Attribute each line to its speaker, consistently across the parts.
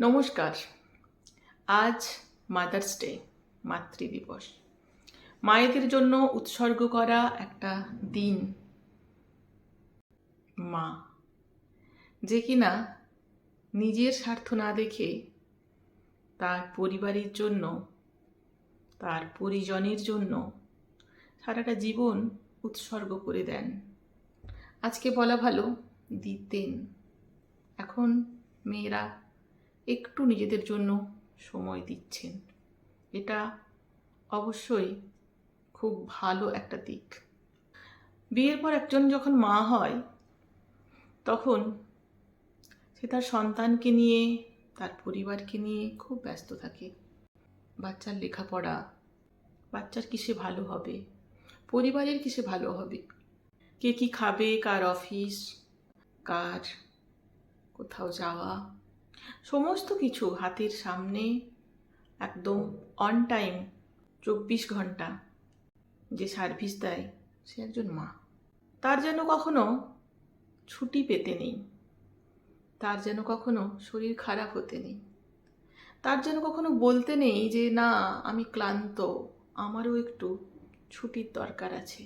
Speaker 1: নমস্কার। আজ mother's day মাতৃদিবস মায়েদের জন্য উৎসর্গ করা একটা দিন মা। যে কিনা নিজের স্বার্থ না দেখে তার পরিবারের জন্য, তার পরিজনের জন্য সারাটা জীবন উৎসর্গ করে দেন। আজকে বলা ভালো দিতেন। এখন মেয়েরা একটু নিজেদের জন্য সময় দিচ্ছেন। এটা অবশ্যই খুব ভালো একটা দিক। বিয়ের পর একজন যখন মা হয়, তখন সে তার সন্তানকে নিয়ে, তার পরিবারকে নিয়ে খুব ব্যস্ত থাকে। বাচ্চার লেখাপড়া, বাচ্চার কিসে ভালো হবে, পরিবারের কিসে ভালো হবে, কে কি খাবে, কার অফিস, কার কোথাও যাওয়া। সমস্ত কিছু হাতের সামনে একদম অন টাইম চব্বিশ ঘণ্টা যে সার্ভিস দেয়, সে একজন মা। তার যেন কখনো ছুটি পেতে নেই, তার যেন কখনো শরীর খারাপ হতে নেই, তার যেন কখনো বলতে নেই যে, না, আমি ক্লান্ত, আমারও একটু ছুটির দরকার আছে।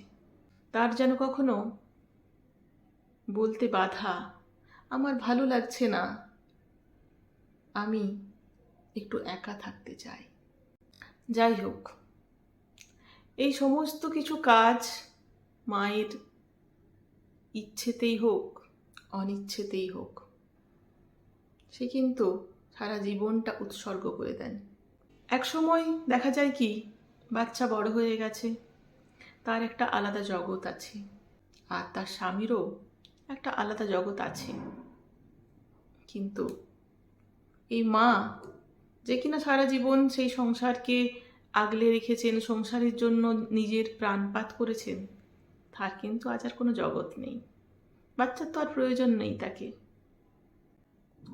Speaker 1: তার যেন কখনো বলতে বাধা, আমার ভালো লাগছে না আমি একটু একা থাকতে চাই। যাই হোক, এই সমস্ত কিছু কাজ মায়ের ইচ্ছেতেই হোক, অনিচ্ছেতেই হোক, সে কিন্তু সারা জীবনটা উৎসর্গ করে দেন। এক সময় দেখা যায় কি, বাচ্চা বড় হয়ে গেছে, তার একটা আলাদা জগৎ আছে, আর তার স্বামীরও একটা আলাদা জগৎ আছে। কিন্তু এই মা, যে কিনা সারা জীবন সেই সংসারকে আগলে রেখেছেন, সংসারের জন্য নিজের প্রাণপাত করেছেন, তার কিন্তু আজ আর কোনো জগৎ নেই। বাচ্চার তো আর প্রয়োজন নেই তাকে।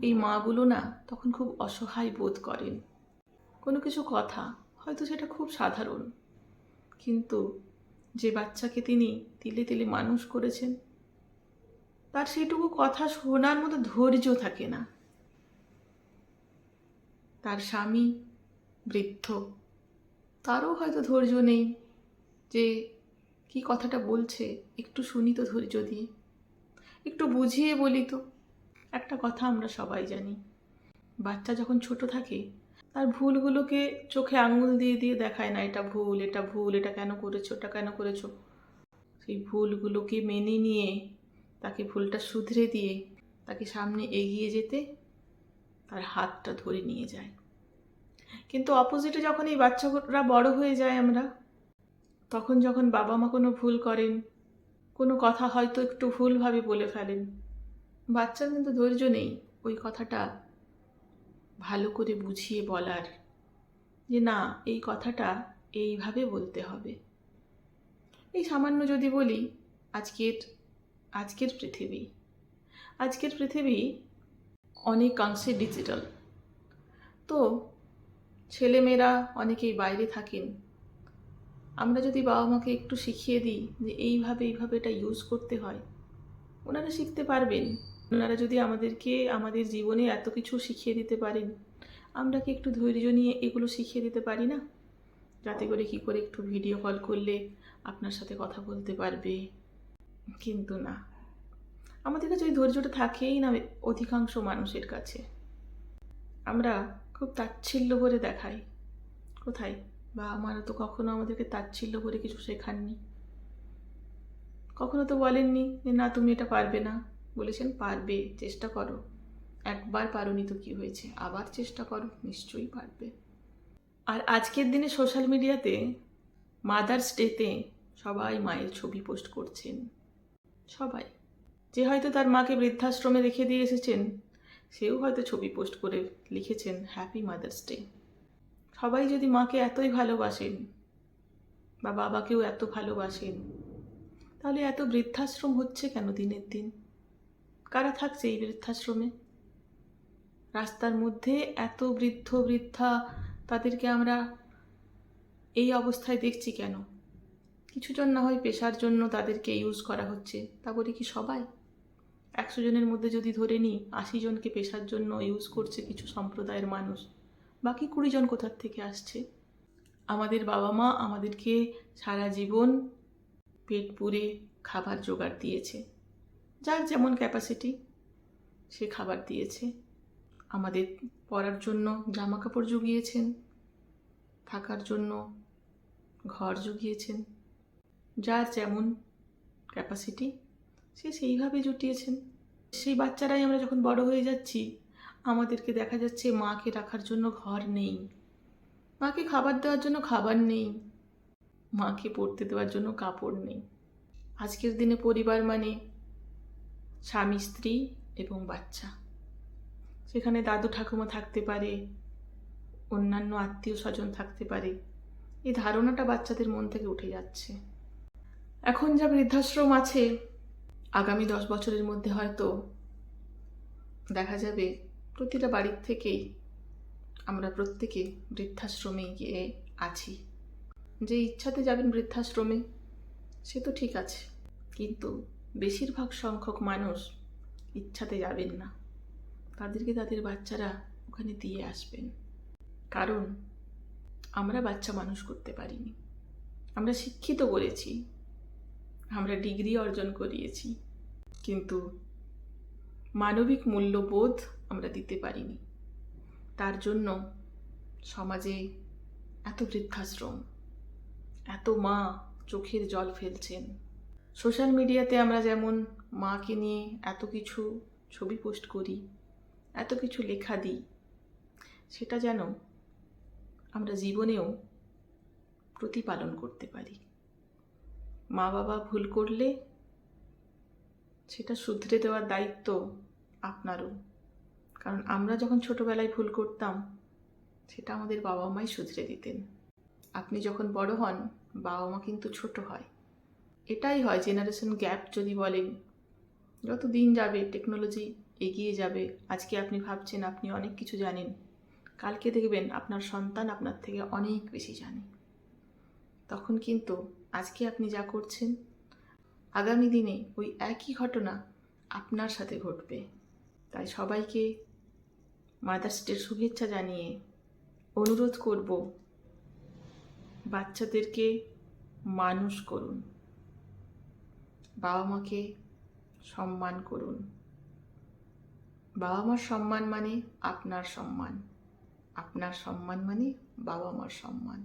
Speaker 1: এই মাগুলো না তখন খুব অসহায় বোধ করেন। কোনো কিছু কথা, হয়তো সেটা খুব সাধারণ। কিন্তু যে বাচ্চাকে তিনি তিলে তিলে মানুষ করেছেন, তার সেইটুকু কথা শোনার মতো ধৈর্য থাকে না। তার স্বামী বৃদ্ধ। তারও হয়তো ধৈর্য নেই যে কি কথাটা বলছে। একটু শুনি তো ধৈর্য দিয়ে। একটু বুঝিয়ে বলি তো। একটা কথা আমরা সবাই জানি। বাচ্চা যখন ছোট থাকে, তার ভুলগুলোকে চোখে আঙুল দিয়ে দিয়ে দেখায় না, এটা ভুল এটা ভুল, এটা কেন করেছ, এটা কেন করেছ? সেই ভুলগুলোকে মেনে নিয়ে, তাকে ভুলটা শুধরে দিয়ে, তাকে সামনে এগিয়ে যেতে তার হাতটা ধরে নিয়ে যায়। কিন্তু অপোজিটে যখন এই বাচ্চারা বড় হয়ে যায় আমরা, তখন যখন বাবা মা কোনো ভুল করেন, কোনো কথা হয়তো একটু ভুলভাবে বলে ফেলেন, বাচ্চার কিন্তু ধৈর্য নেই ওই কথাটা ভালো করে বুঝিয়ে বলার যে না, এই কথাটা এইভাবে বলতে হবে। এই সামান্য যদি বলি, আজকের আজকের পৃথিবী আজকের পৃথিবী অনেকাংশে ডিজিটাল তো ছেলেমেয়েরা অনেকেই বাইরে থাকেন। আমরা যদি বাবা মাকে একটু শিখিয়ে দিই যে এইভাবে এইভাবে এটা ইউজ করতে হয়, ওনারা শিখতে পারবেন। ওনারা যদি আমাদেরকে, আমাদের জীবনে এত কিছু শিখিয়ে দিতে পারেন, আমরা কি একটু ধৈর্য নিয়ে এগুলো শিখিয়ে দিতে পারি না? যাতে করে কি করে একটু ভিডিও কল করলে আপনার সাথে কথা বলতে পারবে। কিন্তু না। আমাদের কাছে ওই ধৈর্যটা থাকেই না অধিকাংশ মানুষের কাছে। আমরা খুব তাচ্ছিল্য করে দেখাই। কোথায়? বা আমারা তো কখনো আমাদেরকে তাচ্ছিল্য করে কিছু শেখাননি। কখনো তো বলেননি যে, না, তুমি এটা পারবে না। বলেছেন, পারবে, চেষ্টা করো। একবার পারোনি তো কী হয়েছে? আবার চেষ্টা করো, নিশ্চয়ই পারবে। আর আজকের দিনে সোশ্যাল মিডিয়াতে মাদার্স ডেতে সবাই মায়ের ছবি পোস্ট করছেন। সবাই। যে হয়তো তার মাকে বৃদ্ধাশ্রমে রেখে দিয়ে এসেছেন, সেও হয়তো ছবি পোস্ট করে লিখেছেন হ্যাপি মাদার্স ডে সবাই যদি মাকে এতই ভালোবাসেন বা বাবাকেও এত ভালোবাসেন, তাহলে এত বৃদ্ধাশ্রম হচ্ছে কেন দিনের দিন? কারা থাকছে এই বৃদ্ধাশ্রমে? রাস্তার মধ্যে এত বৃদ্ধ বৃদ্ধা তাদেরকে আমরা এই অবস্থায় দেখছি কেন? কিছুজন না হয় পেশার জন্য তাদেরকে ইউজ করা হচ্ছে, তা বলি কি সবাই? একশো জনের মধ্যে যদি ধরে নিই, আশি জনকে পেশার জন্য ইউজ করছে কিছু সম্প্রদায়ের মানুষ, বাকি কুড়ি জন কোথার থেকে আসছে? আমাদের বাবা মা আমাদেরকে সারা জীবন পেট পুরে খাবার জোগাড় দিয়েছে। যার যেমন ক্যাপাসিটি সে খাবার দিয়েছে। আমাদের পরার জন্য জামা কাপড় জুগিয়েছেন, থাকার জন্য ঘর জুগিয়েছেন। যার যেমন ক্যাপাসিটি সে সেইভাবে জুটিয়েছেন। সেই বাচ্চারাই আমরা যখন বড় হয়ে যাচ্ছি, আমাদেরকে দেখা যাচ্ছে মাকে রাখার জন্য ঘর নেই। মাকে খাবার দেওয়ার জন্য খাবার নেই। মাকে পড়তে দেওয়ার জন্য কাপড় নেই। আজকের দিনে পরিবার মানে স্বামী, স্ত্রী এবং বাচ্চা। সেখানে দাদু ঠাকুমা থাকতে পারে, অন্যান্য আত্মীয় স্বজন থাকতে পারে। এই ধারণাটা বাচ্চাদের মন থেকে উঠে যাচ্ছে। এখন যা বৃদ্ধাশ্রম আছে আগামী দশ বছরের মধ্যে হয়তো দেখা যাবে প্রতিটা বাড়ির থেকেই আমরা প্রত্যেকে বৃদ্ধাশ্রমে গিয়ে আছি। যে ইচ্ছাতে যাবেন বৃদ্ধাশ্রমে, সে তো ঠিক আছে। কিন্তু বেশিরভাগ সংখ্যক মানুষ ইচ্ছাতে যাবেন না। তাদেরকে তাদের বাচ্চারা ওখানে দিয়ে আসবেন। কারণ আমরা বাচ্চা মানুষ করতে পারিনি। আমরা শিক্ষিত করেছি। আমরা ডিগ্রি অর্জন করিয়েছি। কিন্তু মানবিক মূল্যবোধ আমরা দিতে পারিনি। তার জন্য সমাজে এত বৃদ্ধাশ্রম, এত মা চোখের জল ফেলছেন। সোশ্যাল মিডিয়াতে আমরা যেমন মাকে নিয়ে এত কিছু ছবি পোস্ট করি, এত কিছু লেখা দিই, সেটা যেন আমরা জীবনেও প্রতিপালন করতে পারি। মা বাবা ভুল করলে সেটা শুধরে দেওয়ার দায়িত্ব আপনারও। কারণ আমরা যখন ছোটবেলায় ভুল করতাম, সেটা আমাদের বাবা মাই শুধরে দিতেন। আপনি যখন বড় হন বাবা মা কিন্তু ছোট হয়। এটাই হয় জেনারেশন গ্যাপ যদি বলেন। যত দিন যাবে টেকনোলজি এগিয়ে যাবে, আজকে আপনি ভাবছেন, আপনি অনেক কিছু জানেন। কালকে দেখবেন আপনার সন্তান আপনার থেকে অনেক বেশি জানে। তখন কিন্তু আজকে আপনি যা করছেন, আগামী দিনে ওই একই ঘটনা আপনার সাথে ঘটবে। তাই সবাইকে মাদার্স ডের শুভেচ্ছা জানিয়ে অনুরোধ করব, বাচ্চাদেরকে মানুষ করুন। বাবা মাকে সম্মান করুন। বাবা মার সম্মান মানে আপনার সম্মান। আপনার সম্মান মানে বাবা মার সম্মান।